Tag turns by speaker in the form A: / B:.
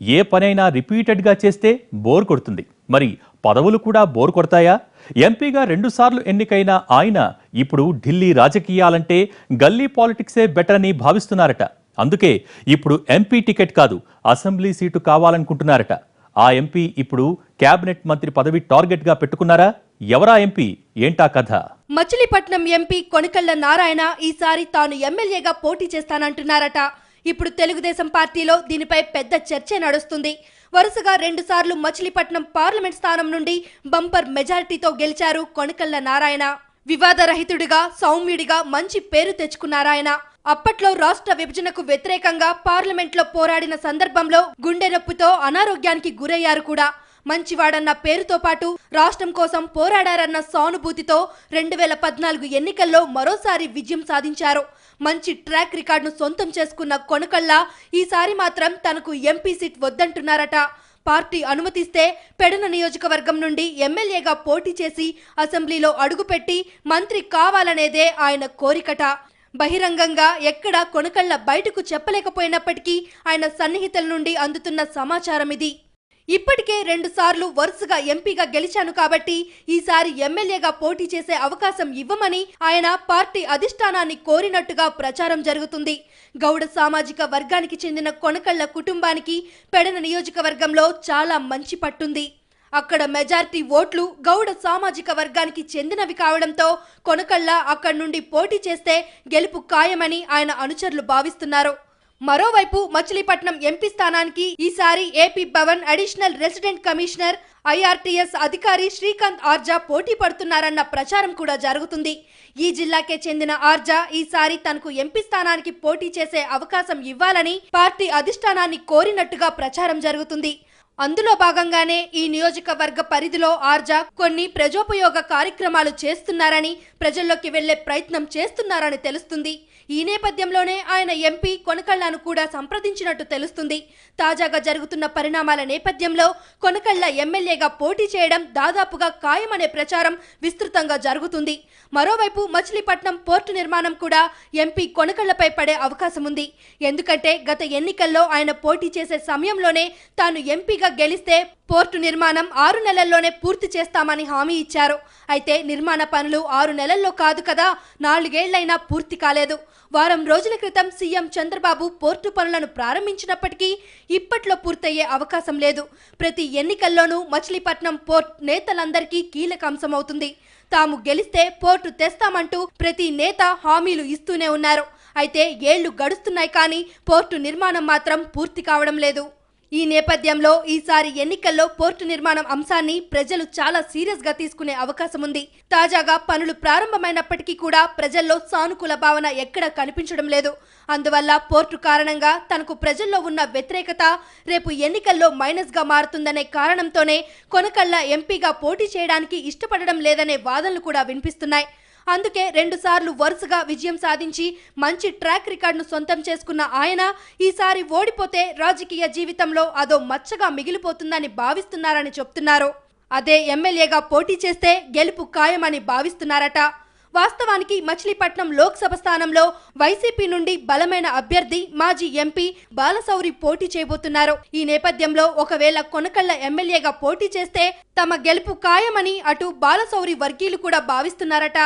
A: ఏ పనైనా రిపీటెడ్గా చేస్తే బోర్ కొడుతుంది. మరి పదవులు కూడా బోర్ కొడతాయా? ఎంపీగా రెండుసార్లు ఎన్నికైన ఆయన ఇప్పుడు ఢిల్లీ రాజకీయాలంటే గల్లీ పాలిటిక్సే బెటర్ అని భావిస్తున్నారట. అందుకే ఇప్పుడు ఎంపీ టికెట్ కాదు అసెంబ్లీ సీటు కావాలనుకుంటున్నారట. ఆ ఎంపీ ఇప్పుడు కేబినెట్ మంత్రి పదవి టార్గెట్గా పెట్టుకున్నారా? ఎవరా ఎంపీ? ఏంటా కథ?
B: మచిలీపట్నం ఎంపీ కొనకళ్ళ నారాయణ ఈసారి తాను ఎమ్మెల్యేగా పోటీ చేస్తానంటున్నారట. ఇప్పుడు తెలుగుదేశం పార్టీలో దీనిపై పెద్ద చర్చ నడుస్తుంది. వరుసగా రెండుసార్లు మచిలీపట్నం పార్లమెంట్ స్థానం నుండి బంపర్ మెజారిటీతో గెలిచారు కొనికళ్ళ నారాయణ. వివాదరహితుడిగా సౌమ్యుడిగా మంచి పేరు తెచ్చుకున్నారాయన. అప్పట్లో రాష్ట్ర విభజనకు వ్యతిరేకంగా పార్లమెంట్లో పోరాడిన సందర్భంలో గుండె నొప్పితో అనారోగ్యానికి గురయ్యారు కూడా. మంచివాడన్న పేరుతో పాటు రాష్ట్రం కోసం పోరాడారన్న సానుభూతితో రెండు వేల పద్నాలుగు ఎన్నికల్లో మరోసారి విజయం సాధించారు. మంచి ట్రాక్ రికార్డును సొంతం చేసుకున్న కొనకళ్ళ ఈసారి మాత్రం తనకు ఎంపీ సీట్ వద్దంటున్నారట. పార్టీ అనుమతిస్తే పెడన నియోజకవర్గం నుండి ఎమ్మెల్యేగా పోటీ చేసి అసెంబ్లీలో అడుగుపెట్టి మంత్రి కావాలనేదే ఆయన కోరికట. బహిరంగంగా ఎక్కడా కొనకళ్ళ బయటకు చెప్పలేకపోయినప్పటికీ ఆయన సన్నిహితుల నుండి అందుతున్న సమాచారం ఇది ఇప్పటికే రెండుసార్లు వరుసగా ఎంపీగా గెలిచాను కాబట్టి ఈసారి ఎమ్మెల్యేగా పోటీ చేసే అవకాశం ఇవ్వమని ఆయన పార్టీ అధిష్టానాన్ని కోరినట్టుగా ప్రచారం జరుగుతుంది. గౌడ సామాజిక వర్గానికి చెందిన కొనకళ్ళ కుటుంబానికి పెడన నియోజకవర్గంలో చాలా మంచి పట్టుంది. అక్కడ మెజారిటీ ఓట్లు గౌడ సామాజిక వర్గానికి చెందినవి కావడంతో కొనకళ్ళ అక్కడి నుండి పోటీ చేస్తే గెలుపు ఖాయమని ఆయన అనుచరులు భావిస్తున్నారు. మరోవైపు మచిలీపట్నం ఎంపీ స్థానానికి ఈసారి AP Bhavan additional resident commissioner IRTS అధికారి శ్రీకాంత్ ఆర్జా పోటీ పడుతున్నారన్న ప్రచారం కూడా జరుగుతుంది. ఈ జిల్లాకే చెందిన ఆర్జా ఈసారి తనకు ఎంపీ స్థానానికి పోటీ చేసే అవకాశం ఇవ్వాలని పార్టీ అధిష్టానాన్ని కోరినట్టుగా ప్రచారం జరుగుతుంది. అందులో భాగంగానే ఈ నియోజకవర్గ పరిధిలో ఆర్జా కొన్ని ప్రజోపయోగ కార్యక్రమాలు చేస్తున్నారని ప్రజల్లోకి వెళ్ళే ప్రయత్నం చేస్తున్నారని తెలుస్తుంది. ఈ నేపథ్యంలోనే ఆయన ఎంపీ కొనకళ్ళను కూడా సంప్రదించినట్టు తెలుస్తుంది. తాజాగా జరుగుతున్న పరిణామాల నేపథ్యంలో కొనకళ్ళ ఎమ్మెల్యేగా పోటీ చేయడం దాదాపుగా ఖాయమనే ప్రచారం విస్తృతంగా జరుగుతుంది. మరోవైపు మచిలీపట్నం పోర్టు నిర్మాణం కూడా ఎంపీ కొనకళ్ళపై పడే అవకాశం ఉంది. ఎందుకంటే గత ఎన్నికల్లో ఆయన పోటీ చేసే సమయంలోనే తాను ఎంపీగా గెలిస్తే పోర్టు నిర్మాణం ఆరు నెలల్లోనే పూర్తి చేస్తామని హామీ ఇచ్చారు. అయితే నిర్మాణ పనులు ఆరు నెలల్లో కాదు కదా నాలుగేళ్ళైనా పూర్తి కాలేదు. వారం రోజుల క్రితం సీఎం చంద్రబాబు పోర్టు పనులను ప్రారంభించినప్పటికీ ఇప్పట్లో పూర్తయ్యే అవకాశం లేదు. ప్రతి ఎన్నికల్లోనూ మచిలీపట్నం పోర్ట్ నేతలందరికీ కీలక అంశమవుతుంది తాము గెలిస్తే పోర్టు తెస్తామంటూ ప్రతి నేత హామీలు ఇస్తూనే ఉన్నారు. అయితే ఏళ్ళు గడుస్తున్నాయి కానీ పోర్టు నిర్మాణం మాత్రం పూర్తి కావడం లేదు. ఈ నేపథ్యంలో ఈసారి ఎన్నికల్లో పోర్టు నిర్మాణం అంశాన్ని ప్రజలు చాలా సీరియస్గా తీసుకునే అవకాశం ఉంది. తాజాగా పనులు ప్రారంభమైనప్పటికీ కూడా ప్రజల్లో సానుకూల భావన ఎక్కడ కనిపించడం లేదు. అందువల్ల పోర్టు కారణంగా తనకు ప్రజల్లో ఉన్న వ్యతిరేకత రేపు ఎన్నికల్లో మైనస్గా మారుతుందనే కారణంతోనే కొనకళ్ళ ఎంపీగా పోటీ చేయడానికి ఇష్టపడడం లేదనే వాదనలు కూడా వినిపిస్తున్నాయి. అందుకే రెండుసార్లు వరుసగా విజయం సాధించి మంచి ట్రాక్ రికార్డును సొంతం చేసుకున్న ఆయన ఈసారి ఓడిపోతే రాజకీయ జీవితంలో అదో మచ్చగా మిగిలిపోతుందని భావిస్తున్నారని చెప్తున్నారు. అదే ఎమ్మెల్యేగా పోటీ చేస్తే గెలుపు ఖాయమని భావిస్తున్నారట. వాస్తవానికి మచిలీపట్నం లోక్సభ స్థానంలో వైసీపీ నుండి బలమైన అభ్యర్థి మాజీ ఎంపీ బాలసౌరి పోటీ చేయబోతున్నారు. ఈ నేపథ్యంలో ఒకవేళ కొనకళ్ళ ఎమ్మెల్యేగా పోటీ చేస్తే తమ గెలుపు ఖాయమని అటు బాలసౌరి వర్గీయులు కూడా భావిస్తున్నారట.